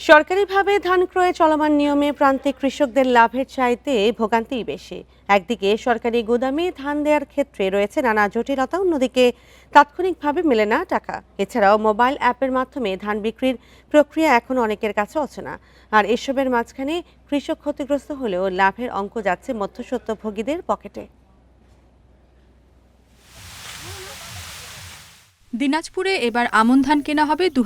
সরকারিভাবে ধান ক্রয়ে চলমান নিয়মে প্রান্তিক কৃষকদের লাভের চাইতে ভোগান্তিই বেশি। একদিকে সরকারি গুদামে ধান দেওয়ার ক্ষেত্রে রয়েছে নানা জটিলতা, অন্যদিকে তাৎক্ষণিকভাবে মেলে না টাকা। এছাড়াও মোবাইল অ্যাপের মাধ্যমে ধান বিক্রির প্রক্রিয়া এখন অনেকের কাছে অচেনা। আর এসবের মাঝখানে কৃষক ক্ষতিগ্রস্ত হলেও লাভের অঙ্ক যাচ্ছে মধ্যস্বত্বভোগীদের পকেটে। দিনাজপুরে এবার আমন ধান কেনা হবে দু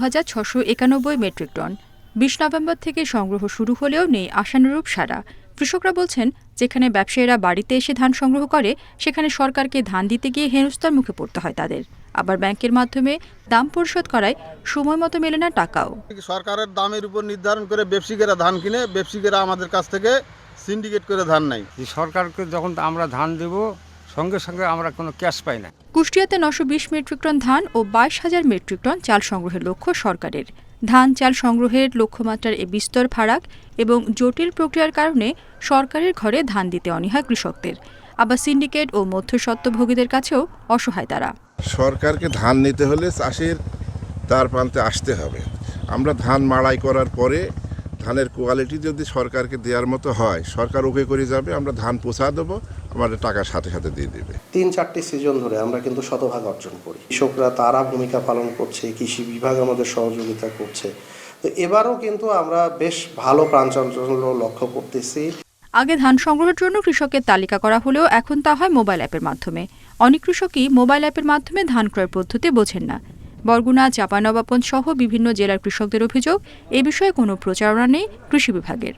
মেট্রিক টন। বিশ নভেম্বর থেকে সংগ্রহ শুরু হলেও নেই আশানুরূপ সারা কৃষকরা বলছেন যেখানে ব্যবসায়ীরা বাড়িতে এসে ধান সংগ্রহ করে সেখানে সরকারকে ধান দিতে গিয়ে হেনস্থার মুখে পড়তে হয় তাদের। আবার ব্যাংকের মাধ্যমে দাম পরিশোধ করায় সময় মতো মেলে না টাকাও। সরকারের দামের উপর নির্ধারণ করে ব্যবসায়ীরা ধান কিনে ব্যবসায়ীরা আমাদের কাছ থেকে সিন্ডিকেট করে ধান নেয়। যে সরকারকে যখন আমরা ধান দেব সঙ্গে সঙ্গে আমরা কোনো ক্যাশ পাই না। কুষ্টিয়াতে নশো বিশ মেট্রিক টন ধান ও বাইশ হাজার মেট্রিক টন চাল সংগ্রহের লক্ষ্য সরকারের। ধান চাল সংগ্রহের লক্ষ্যমাত্রার এ বিস্তর ফারাক এবং জটিল প্রক্রিয়ার কারণে সরকারের ঘরে ধান দিতে অনীহা কৃষকদের। আবার সিন্ডিকেট ও মধ্যস্বত্বভোগীদের কাছেও অসহায় তারা। সরকারকে ধান নিতে হলে চাষির তার প্রান্তে আসতে হবে। আমরা ধান মাড়াই করার পরে ধানের কোয়ালিটি যদি সরকারকে দেওয়ার মতো হয়, সরকার ওকে করে যাবে, আমরা ধান পৌঁছা দেবো। আমাদের টাকা সাথে সাথে দিয়ে দেবে। তিন চারটি সিজন ধরে আমরা কিন্তু শতভাগ অর্জন করি। কৃষকরা তারা ভূমিকা পালন করছে কৃষি বিভাগ আমাদের সহযোগিতা করছে। তো এবারও কিন্তু আমরা বেশ ভালো প্রাঞ্চঞ্চল্য লক্ষ্য করতেছি। আগে ধান সংগ্রহের জন্য কৃষকের তালিকা করা হলেও এখন তা হয় মোবাইল অ্যাপের মাধ্যমে। অনেক কৃষকই মোবাইল অ্যাপের মাধ্যমে ধান ক্রয় পদ্ধতি বোঝেন না। বরগুনা চাঁপানবাবগঞ্জ সহ বিভিন্ন জেলার কৃষকদের অভিযোগ এ বিষয়ে কোনো প্রচারণা নেই কৃষি বিভাগের।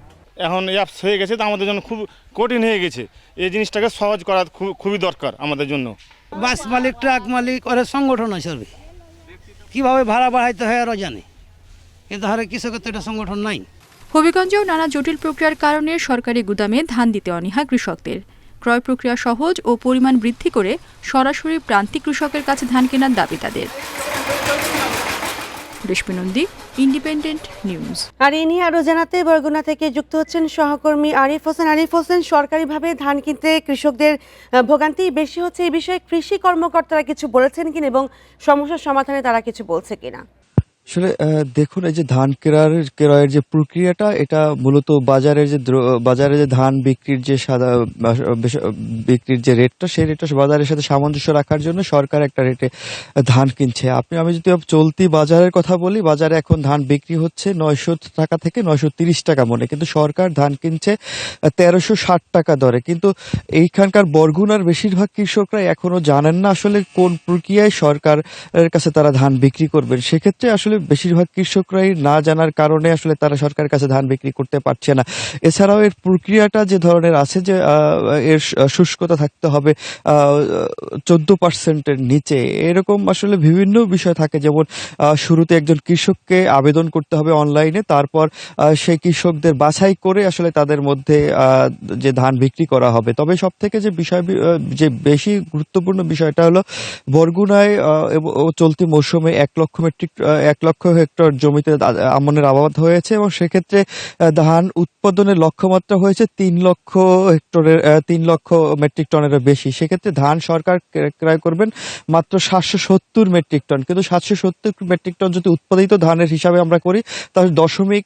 এখন অ্যাপস হয়ে গেছে তো আমাদের জন্য খুব কঠিন হয়ে গেছে। এই জিনিসটাকে সহজ করা খুব খুবই দরকার আমাদের জন্য। বাস মালিক ট্রাক মালিক ওরা সংগঠন আছে সবই কীভাবে ভাড়া বাড়াইতে হয় আরও জানে। কিন্তু হারে কৃষকের তো এটা সংগঠন নাই? হবিগঞ্জেও নানা জটিল প্রক্রিয়ার কারণে সরকারি গুদামে ধান দিতে অনীহা কৃষকদের। ক্রয় প্রক্রিয়া সহজ ও পরিমাণ বৃদ্ধি করে সরাসরি প্রান্তিক কৃষকের কাছে ধান কেনার দাবি তাদের। রেশমি নন্দী ইন্ডিপেন্ডেন্ট নিউজ আর এ নিয়ে আরও জানাতে বরগুনা থেকে যুক্ত হচ্ছেন সহকর্মী আরিফ হোসেন। আরিফ হোসেন, সরকারিভাবে ধান কিনতে কৃষকদের ভোগান্তি বেশি হচ্ছে এই বিষয়ে কৃষি কর্মকর্তারা কিছু বলেছেন কিনা এবং সমস্যার সমাধানে তারা কিছু বলছে কিনা? আসলে দেখুন, এই যে ধান কেরার, ক্রয়ের যে প্রক্রিয়াটা, এটা মূলত বাজারে যে বাজারে যে ধান বিক্রির যে সাদা বিক্রির যে রেটটা সেই রেটটা বাজারের সাথে সামঞ্জস্য রাখার জন্য সরকার একটা রেটে ধান কিনছে। আপনি, আমি যদি চলতি বাজারের কথা বলি, বাজারে এখন ধান বিক্রি হচ্ছে নয়শো টাকা থেকে নয়শো তিরিশ টাকা মনে। কিন্তু সরকার ধান কিনছে তেরোশো ষাট টাকা দরে। কিন্তু এইখানকার বরগুনার বেশিরভাগ কৃষকরা এখনও জানেন না আসলে কোন প্রক্রিয়ায় সরকারের কাছে তারা ধান বিক্রি করবেন। সেক্ষেত্রে আসলে বেশিরভাগ কৃষকরাই না জানার কারণে আসলে তারা সরকারের কাছে ধান বিক্রি করতে পারছে না। এছাড়াও এর প্রক্রিয়াটা যে ধরনের আছে যে এর শুষ্কতা থাকতে হবে চোদ্দ পার্সেন্টের নিচে এরকম আসলে বিভিন্ন বিষয় থাকে। যেমন শুরুতে একজন কৃষককে আবেদন করতে হবে অনলাইনে তারপর সেই কৃষকদের বাছাই করে আসলে তাদের মধ্যে যে ধান বিক্রি করা হবে। তবে সব থেকে যে বিষয় যে বেশি গুরুত্বপূর্ণ বিষয়টা হলো বরগুনায় চলতি মৌসুমে এক লক্ষ মেট্রিক আহ, এক লক্ষ হেক্টর জমিতে আমনের আবাদ হয়েছে এবং সেক্ষেত্রে ধান উৎপাদনের লক্ষ্যমাত্রা হয়েছে তিন লক্ষ হেক্টরের তিন লক্ষ মেট্রিক টনেরও বেশি। সেক্ষেত্রে ধান সরকার ক্রয়- করবেন মাত্র সাতশো সত্তর মেট্রিক টন। কিন্তু সাতশো সত্তর মেট্রিক টন যদি উৎপাদিত ধানের হিসাবে আমরা করি, তাহলে দশমিক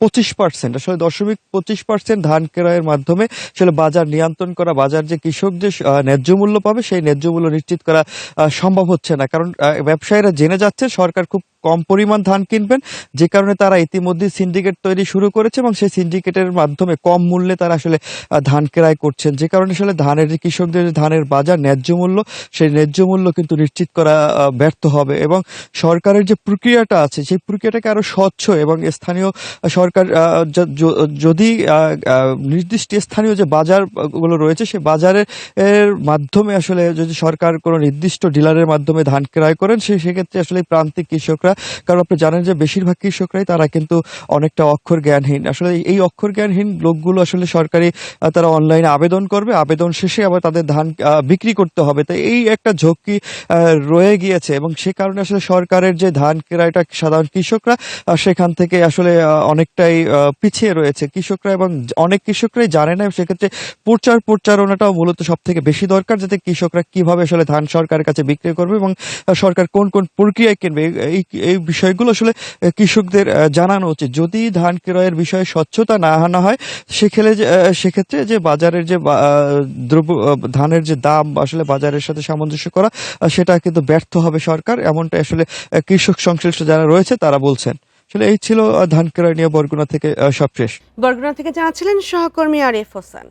পঁচিশ পার্সেন্ট। আসলে দশমিক পঁচিশ পার্সেন্ট ধান ক্রয়ের মাধ্যমে আসলে বাজার নিয়ন্ত্রণ করা, বাজার যে কৃষক যে ন্যায্য মূল্য পাবে, সেই ন্যায্য মূল্য নিশ্চিত করা সম্ভব হচ্ছে না। কারণ ব্যবসায়ীরা জেনে যাচ্ছে সরকার খুব কম পরিমাণ ধান কিনবেন, যে কারণে তারা ইতিমধ্যে সিন্ডিকেট তৈরি শুরু করেছে এবং সেই সিন্ডিকেটের মাধ্যমে কম মূল্যে তারা আসলে ধান ক্রয় করছেন। যে কারণে আসলে ধানের, কৃষকদের ধানের বাজার ন্যায্য মূল্য, সেই ন্যায্য মূল্য কিন্তু নিশ্চিত করা ব্যর্থ হবে এবং সরকারের যে প্রক্রিয়াটা আছে, সেই প্রক্রিয়াটাকে আরও স্বচ্ছ এবং স্থানীয় সরকার যদি নির্দিষ্ট স্থানীয় যে বাজারগুলো রয়েছে, সেই বাজারের মাধ্যমে আসলে যদি সরকার কোনো নির্দিষ্ট ডিলারের মাধ্যমে ধান ক্রয় করেন সেই সেক্ষেত্রে আসলে প্রান্তিক কৃষকরা কারণ আপনি জানেন যে বেশিরভাগ কৃষকরাই তারা কিন্তু অনেকটা অক্ষর জ্ঞানহীন। আসলে এই অক্ষর জ্ঞানহীন লোকগুলো আসলে সরকারি তারা অনলাইনে আবেদন করবে, আবেদন শেষে আবার তাদের ধান বিক্রি করতে হবে। তাই এই একটা ঝক্কি রয়ে গিয়েছে এবং সে কারণে আসলে সরকারের যে ধান ক্রয়টা সাধারণ কৃষকরা সেখান থেকে আসলে অনেকটাই পিছিয়ে রয়েছে। কৃষকরা এবং অনেক কৃষকরাই জানে না, সেক্ষেত্রে প্রচার প্রচারণাটাও মূলত সব থেকে বেশি দরকার, যাতে কৃষকরা কীভাবে আসলে ধান সরকারের কাছে বিক্রি করবে এবং সরকার কোন কোন প্রক্রিয়ায় কিনবে। এই এই বিষয়গুলো আসলে কৃষকদের জানানো উচিত। যদি ধান ক্রয়ের বিষয়ে স্বচ্ছতা না আনা হয় সেক্ষেত্রে সেক্ষেত্রে যে বাজারের যে দ্রব্য ধানের যে দাম আসলে বাজারের সাথে সামঞ্জস্য করা সেটা কিন্তু ব্যর্থ হবে সরকার। এমনটা আসলে কৃষক সংশ্লিষ্ট যারা রয়েছে, তারা বলছেন। আসলে এই ছিল ধান ক্রয় নিয়ে বরগুনা থেকে সবশেষ। বরগুনা থেকে জানাচ্ছিলেন সহকর্মী আরিফ হোসেন।